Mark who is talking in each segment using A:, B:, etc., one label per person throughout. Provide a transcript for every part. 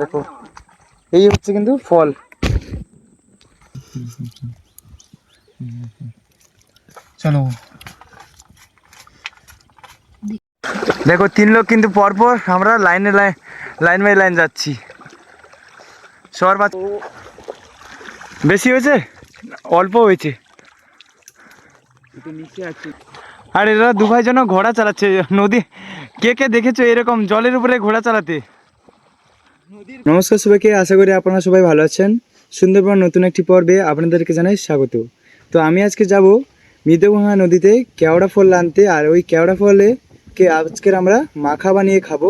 A: দেখো। এই হচ্ছে কিন্তু ফল। চলো। দেখো তিন লোক কিন্তু পরপর আমরা লাইনে লাইন লাইন বাই লাইন যাচ্ছি। সবার বাচ্চা বেশি হয়েছে? অল্প হয়েছে। আর এরা দু ভাই যেন ঘোড়া চালাচ্ছে। নদী কে কে দেখেছ এরকম জলের উপরে ঘোড়া চালাতে? নমস্কার সবাইকে, আশা করি আপনারা সবাই ভালো আছেন। সুন্দরবন নতুন একটি পর্বে আপনাদেরকে জানাই স্বাগত। তো আমি আজকে যাব মৃদভাঙা নদীতে কেওড়া ফল আনতে, আর ওই কেওড়া ফলে কে আজকের আমরা মাখা বানিয়ে খাব।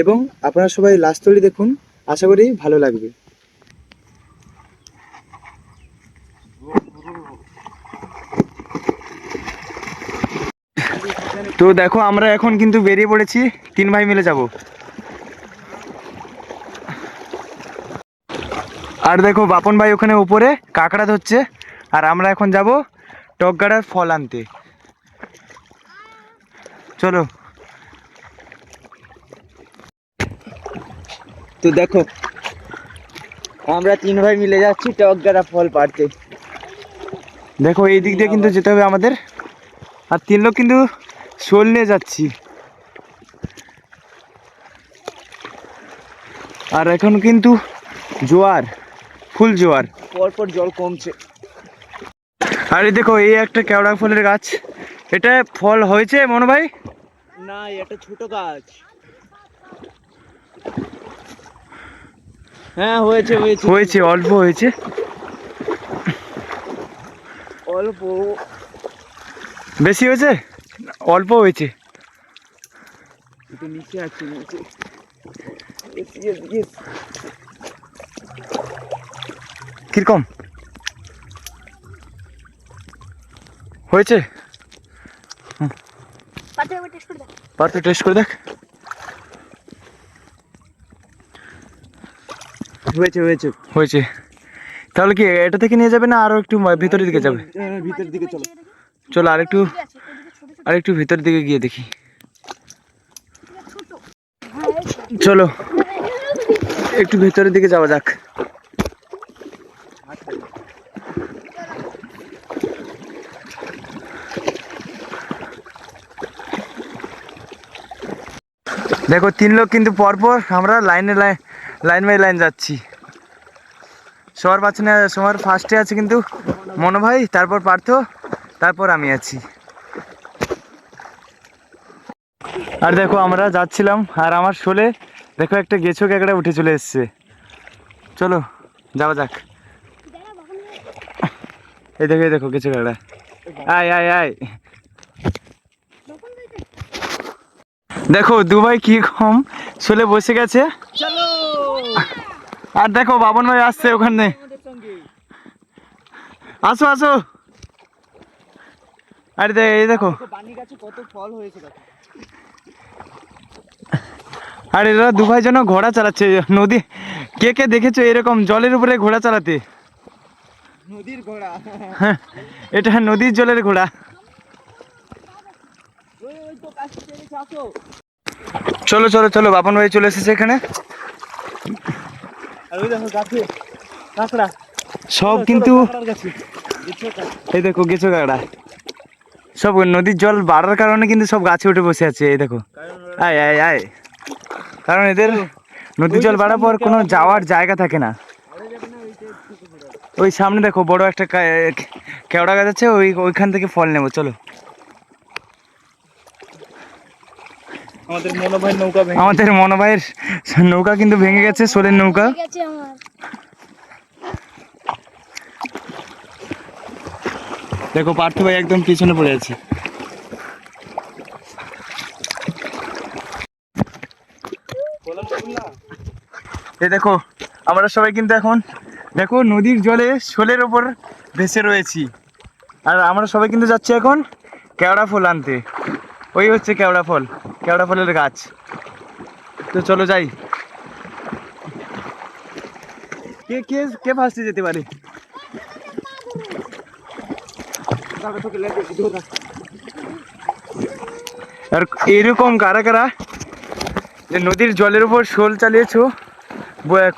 A: এবং আপনারা সবাই লাস্ট তৈরি দেখুন, আশা করি ভালো লাগবে। তো দেখো, আমরা এখন কিন্তু বেরিয়ে পড়েছি, তিন ভাই মিলে যাব। আর দেখো বাপন ভাই ওখানে উপরে, কাঁকড়া ধরছে। আর আমরা এখন যাব টকগাড়ার ফল আনতে। চলো। তো দেখো, আমরা তিন ভাই মিলে যাচ্ছি টকগাড়া ফল পাড়তে। দেখো, এই দিক দিয়ে কিন্তু যেতে হবে আমাদের। আর তিন লোক কিন্তু শোল নিয়ে যাচ্ছি। আর এখন কিন্তু জোয়ার। ফুল জোয়ার। পরপর জল কমছে। আর এই দেখো এই একটা কেওড়া ফলের গাছ। এটা ফল হয়েছে মনে ভাই?
B: না এটা ছোট গাছ। হ্যাঁ হয়েছে হয়েছে।
A: হয়েছে অল্প হয়েছে।
B: অল্প।
A: বেশি হয়েছে? অল্প হয়েছে।
B: নিচে আছে নিচে।
A: কীরকম? হয়েছে?
C: পাতে টেস্ট করে দেখ।
B: হয়েছে হয়েছে।
A: হয়েছে। তাহলে কি এটা থেকে নিয়ে যাবে না আরও একটু ভিতরের দিকে যাবে?
B: হ্যাঁ, ভিতর দিকে চলো।
A: চলো আরেকটু আরেকটু ভিতরের দিকে গিয়ে দেখি। চলো একটু ভিতরের দিকে যাওয়া যাক। দেখো, তিন লোক কিন্তু পরপর আমরা লাইনে লাইন লাইন বাই লাইন যাচ্ছি। সবার পাচ্ছি সবার ফার্স্টে আছে কিন্তু মনো ভাই, তারপর পার্থ, তারপর আমি আছি। আর দেখো, আমরা যাচ্ছিলাম, আর আমার শোলে দেখো একটা গেছো ক্যাকড়া উঠে চলে এসছে। চলো, যাওয়া যাক। এই দেখো এই দেখো গেছো ক্যাকড়া আয় আয় আয়। দেখো দুবাই কি কম শোলে বসে গেছে। আর দেখো বাবন ভাই আসছে ওখানে। আসো আসো। আরে দে- এই দেখো।
B: দেখো কত ফল হয়েছে
A: আর এরা দু ভাই যেন ঘোড়া চালাচ্ছে। নদী কে কে দেখেছ এরকম জলের উপরে ঘোড়া চালাতে?
B: নদীর ঘোড়া।
A: হ্যাঁ এটা নদীর জলের ঘোড়া।
B: চলে
A: চলো চলো চলো বাপন ভাই চলে এসেছে এখানে। সব কিন্তু? এই দেখো গেছো কাকড়া সব নদীর জল বাড়ার কারণে কিন্তু সব গাছে উঠে বসে আছে এই দেখো। আয় আয় আয়। কারণ এদের নদীর জল বাড়ার পর কোনো যাওয়ার জায়গা থাকে না। ওই সামনে দেখো বড় একটা কেওড়া গাছ আছে ওই ওইখান থেকে ফল নেব চলো।
B: আমাদের মনোভাই নৌকা ভেঙে
A: আমাদের মনোভাইয়ের নৌকা কিন্তু ভেঙে গেছে সোলের নৌকা। দেখো পার্থ ভাই একদম পিছনে পড়ে আছে। এই দেখো আমরা সবাই কিন্তু এখন দেখো নদীর জলে শোলের ওপর ভেসে রয়েছি। আর আমরা সবাই কিন্তু যাচ্ছি এখন কেওড়া ফুল আনতে। ওই হচ্ছে কেওড়া ফল। কেওড়া ফলের গাছ। তো চলো যাই। কে কে কে ফার্স্টে যেতে পারে? আর এরকম কারা কারা যে নদীর জলের উপর শোল চালিয়েছো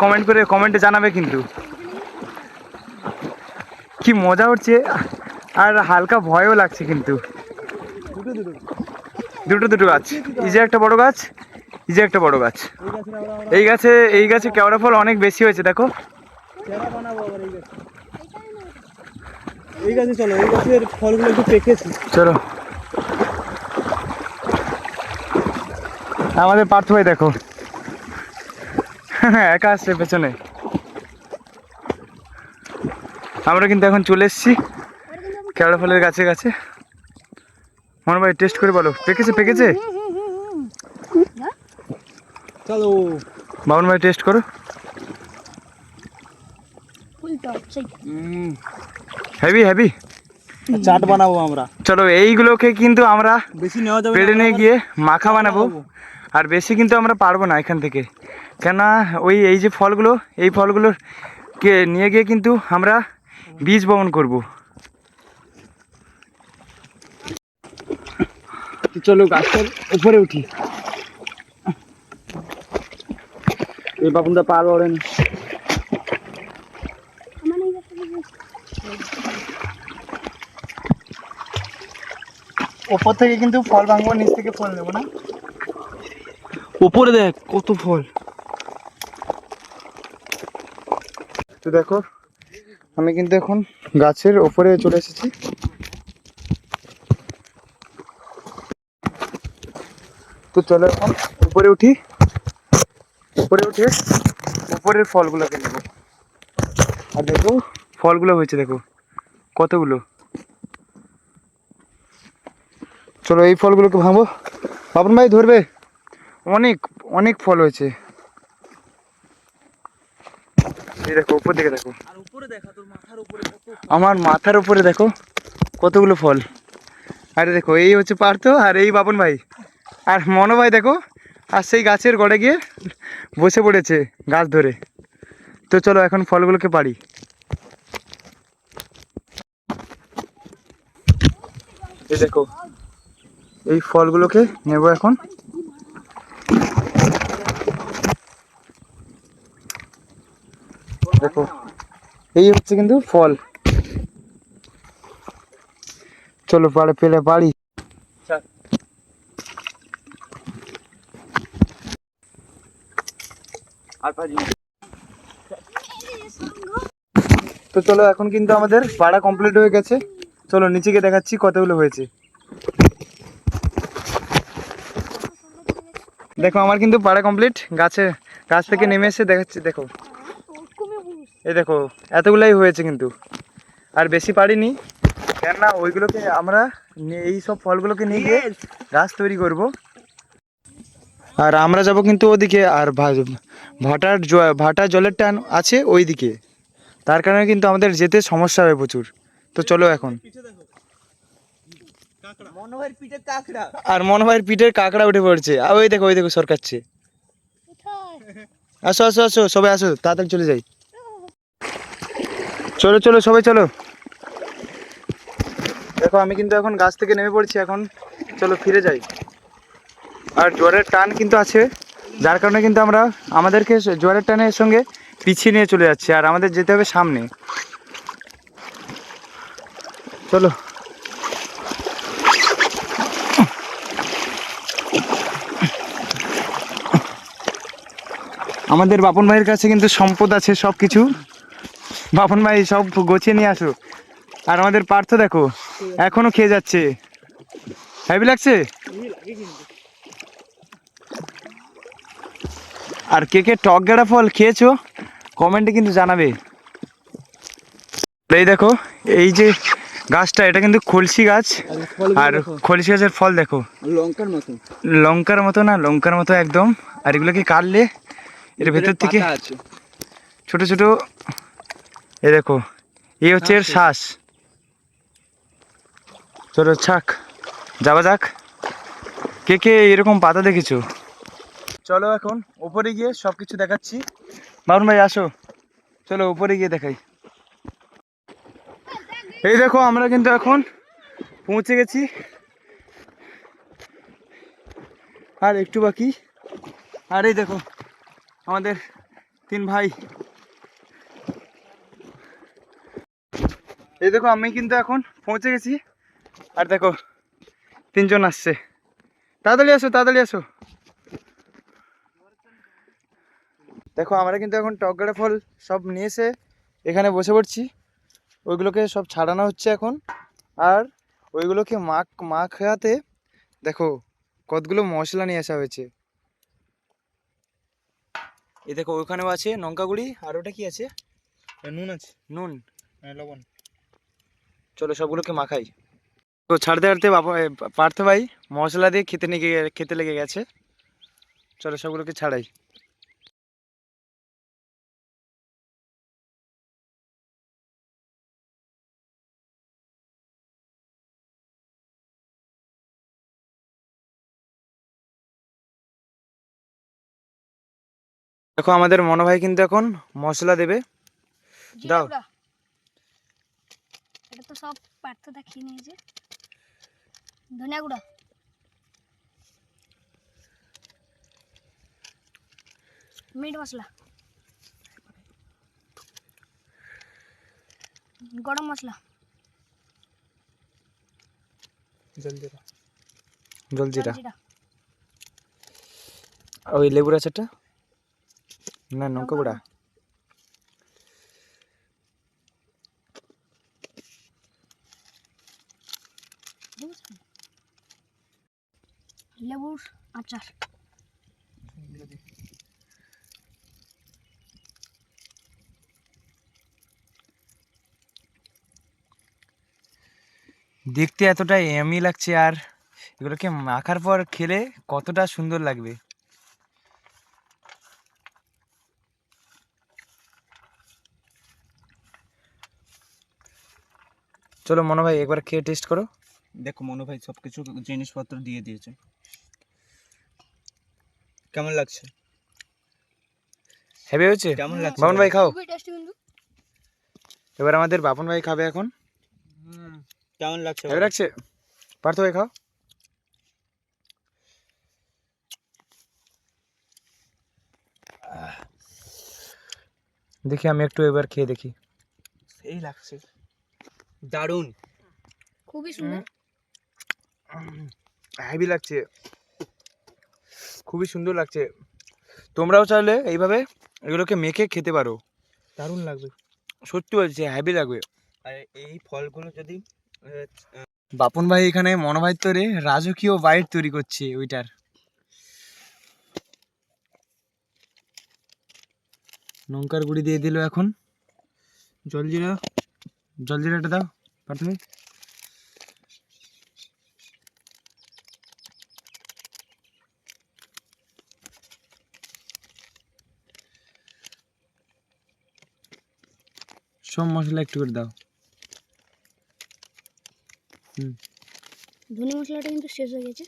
A: কমেন্ট করে কমেন্টে জানাবে কিন্তু। কি মজা হচ্ছে, আর হালকা ভয়ও লাগছে কিন্তু।
B: দুটো দুটো
A: দুটো দুটো গাছ। এই যে একটা বড় গাছ এই যে একটা বড় গাছ।
B: এই
A: গাছে এই গাছে কেওড়া ফল অনেক বেশি হয়েছে দেখো।
B: এই গাছে এই গাছে চলো এই গাছের ফলগুলো একটু পেকেছে।
A: চলো। আমাদের পার্থ ভাই দেখো। একা আসছে পেছনে। আমরা কিন্তু এখন চলে এসেছি। কেওড়া ফলের গাছে গাছে। মনে ভাই টেস্ট করে বলো। পেকেছে পেকেছে?
B: চলো।
A: বাবন ভাই টেস্ট করো হেভি হেভি
B: চাট বানাবো আমরা।
A: চলো এইগুলোকে কিন্তু আমরা
B: বেশি নেওয়া যাবে
A: পেড়ে নিয়ে গিয়ে মাখা বানাবো।
B: বানাবো।
A: আর বেশি কিন্তু আমরা পারব না এখান থেকে। কেননা ওই এই যে ফলগুলো এই ফলগুলোর কে নিয়ে গিয়ে কিন্তু আমরা বীজ বপন করব।
B: তো চলো গাছটার উপরে উঠি। এই বাপুনদা পার ওড়েন।
A: ওপর থেকে কিন্তু ফল ভাঙবো নিচ থেকে ফল নেব না?
B: উপরে দেখ কত ফল।
A: তো দেখো আমি কিন্তু এখন গাছের ওপরে চলে এসেছি। তো চলো এখন উপরে উঠি। উপরে উঠে উপরের ফলগুলোকে নেব। আর দেখো ফলগুলো হয়েছে দেখো কতগুলো। চলো এই ফলগুলোকে ভাঙবো। বাবন ভাই ধরবে? অনেক অনেক ফল হয়েছে। এই দেখো উপর দিকে দেখো।
B: আর উপরে দেখা তোর মাথার উপরে কত
A: আমার মাথার উপরে দেখো কতগুলো ফল। আরে দেখো এই হচ্ছে পার্থ আর এই বাপন ভাই। আর মনো ভাই দেখো, আর সেই গাছের গড়ে গিয়ে বসে পড়েছে গাছ ধরে। তো চলো এখন ফলগুলোকে পারি দেখো, এই ফলগুলোকে নেব এখন। দেখো, এই হচ্ছে কিন্তু ফল। চলো পাড়ে পেলে পারি
B: আর
A: তো চলো এখন কিন্তু আমাদের পাড়া কমপ্লিট হয়ে গেছে। চলো নিচে গিয়ে দেখাচ্ছি কতগুলো হয়েছে। দেখো আমার কিন্তু পাড়া কমপ্লিট গাছে গাছ থেকে নেমে এসে দেখাচ্ছি দেখো। এই দেখো এতগুলাই হয়েছে কিন্তু। আর বেশি পারিনি। কেননা ওইগুলোকে আমরা এই সব ফলগুলোকে নিয়ে গিয়ে গাছ তৈরি করব। আর আমরা যাব কিন্তু ওদিকে আর ভাটার ভাটার জলের টান আছে ওই দিকে তার কারণে কিন্তু আমাদের যেতে সমস্যা হবে প্রচুর। তো চলো এখন। আর মনে হয় পিঠের কাঁকড়া উঠে পড়ছে। আর ওই দেখো ওই দেখো সরকাচ্ছে আসো আসো আসো সবাই আসো তাড়াতাড়ি চলে যাই। চলো চলো সবাই চলো। দেখো আমি কিন্তু এখন গাছ থেকে নেমে পড়ছি এখন। চলো ফিরে যাই। আর জোয়ারের টান কিন্তু আছে। যার কারণে কিন্তু আমরা আমাদেরকে জোয়ারের টানের সঙ্গে পিছিয়ে নিয়ে চলে যাচ্ছে, আর আমাদের যেতে হবে সামনে। চলো। আমাদের বাপন ভাইয়ের কাছে কিন্তু সম্পদ আছে সব কিছু বাপন ভাই, সব গোছিয়ে নিয়ে আসো। আর আমাদের পার্থ দেখো, এখনও খেয়ে যাচ্ছে। হ্যাপি লাগছে? আর কে কে টক গেড়া ফল খেয়েছো কমেন্টে কিন্তু জানাবে। এই দেখো এই যে গাছটা এটা কিন্তু খলসি গাছ। আর খলসি গাছের ফল দেখো।
B: লঙ্কার মতো
A: লঙ্কার মতো না লঙ্কার মতো একদম। আর এগুলোকে কাটলে? এর ভেতর থেকে ছোট ছোট এই দেখো এই হচ্ছে এর শ্বাস। চলো ছাক যাওয়া যাক। কে কে এরকম পাতা দেখেছ? চলো এখন উপরে গিয়ে সব কিছু দেখাচ্ছি। বাবুন ভাই, আসো। চলো উপরে গিয়ে দেখাই। এই দেখো, আমরা কিন্তু এখন পৌঁছে গেছি। আর একটু বাকি। আর এই দেখো, আমাদের তিন ভাই। এই দেখো, আমি কিন্তু এখন পৌঁছে গেছি। আর দেখো, তিনজন আসছে। তাড়াতাড়ি আসো তাড়াতাড়ি আসো। দেখো আমরা কিন্তু এখন টকগাড়া ফল সব নিয়ে এসে এখানে বসে পড়ছি। ওইগুলোকে সব ছাড়ানো হচ্ছে এখন। আর ওইগুলোকে মাখ মাখাতে দেখো কতগুলো মশলা নিয়ে আসা হয়েছে। এই দেখো ওখানেও আছে লঙ্কা গুঁড়ি আর ওটা কি আছে? নুন আছে। নুন। লবণ। চলো সবগুলোকে মাখাই। তো ছাড়তে ছাড়তে বাবা পার্থ ভাই মশলা দিয়ে খেতে নিয়ে খেতে লেগে গেছে। চলো সবগুলোকে ছাড়াই। দেখো আমাদের মনো ভাই কিন্তু এখন মশলা দেবে। দাও।
C: এটা তো সব পার্থতা খেয়ে নিয়েছে। ধনিয়া গুঁড়া। মিট মশলা। গরম মশলা।
A: জলজিরা
C: জলজিরা
A: ওই লেবুর আচারটা? না লঙ্কা গুঁড়া
C: লেবুর আচার।
A: দেখতে এতটা এমি লাগছে আর এগুলোকে মাখার পর খেলে কতটা সুন্দর লাগবে। চলো মনো ভাই একবার খেয়ে টেস্ট করো।
B: দেখো মনো ভাই সব কিছু জিনিসপত্র দিয়ে দিয়েছে। কেমন লাগছে?
A: হেভি হয়েছে?
B: কেমন লাগছে?
A: বাবন ভাই খাও। এবার আমাদের বাপন ভাই খাবে এখন।
B: হুম, কেমন লাগছে
A: হেভি লাগছে? পার্থ ভাই খাও। দেখি আমি একটু এবার খেয়ে দেখি।
B: এই লাগছে। দারুণ।
C: খুবই সুন্দর।
A: হেভি লাগছে। খুবই সুন্দর লাগছে। তোমরাও চাইলে এইভাবে এগুলোকে মেখে খেতে পারো।
B: দারুণ লাগবে।
A: সত্যি বলছি হেভি লাগবে।
B: আর এই ফলগুলো যদি
A: বাপন ভাই এখানে মনোভাই তরে রাজকীয় বাইট তৈরি করছে ওইটার। লঙ্কার গুঁড়ি দিয়ে দিল এখন। জলজিরা জলজিরাটা দাও পার্থ ভাই সব মশলা একটু করে দাও।
C: ধনে মশলাটা কিন্তু শেষ হয়ে গেছে।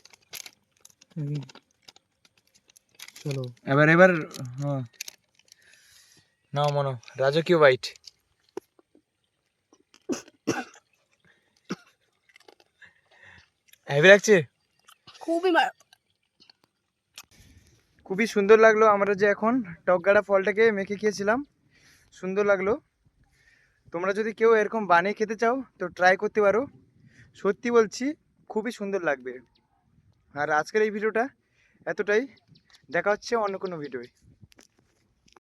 A: চলো। এবার এবার হ্যাঁ। নাও মনো রাজকীয় বাইট। হেভি লাগছে?
C: খুবই
A: খুবই সুন্দর লাগল আমরা যে এখন টকগাড়া ফলটাকে মেখে খেয়েছিলাম। সুন্দর লাগল। তোমরা যদি কেউ এরকম বানিয়ে খেতে চাও তো ট্রাই করতে পারো। সত্যি বলছি খুবই সুন্দর লাগবে। আর আজকের এই ভিডিওটা এতটাই। দেখা হচ্ছে অন্য কোনো ভিডিওয়।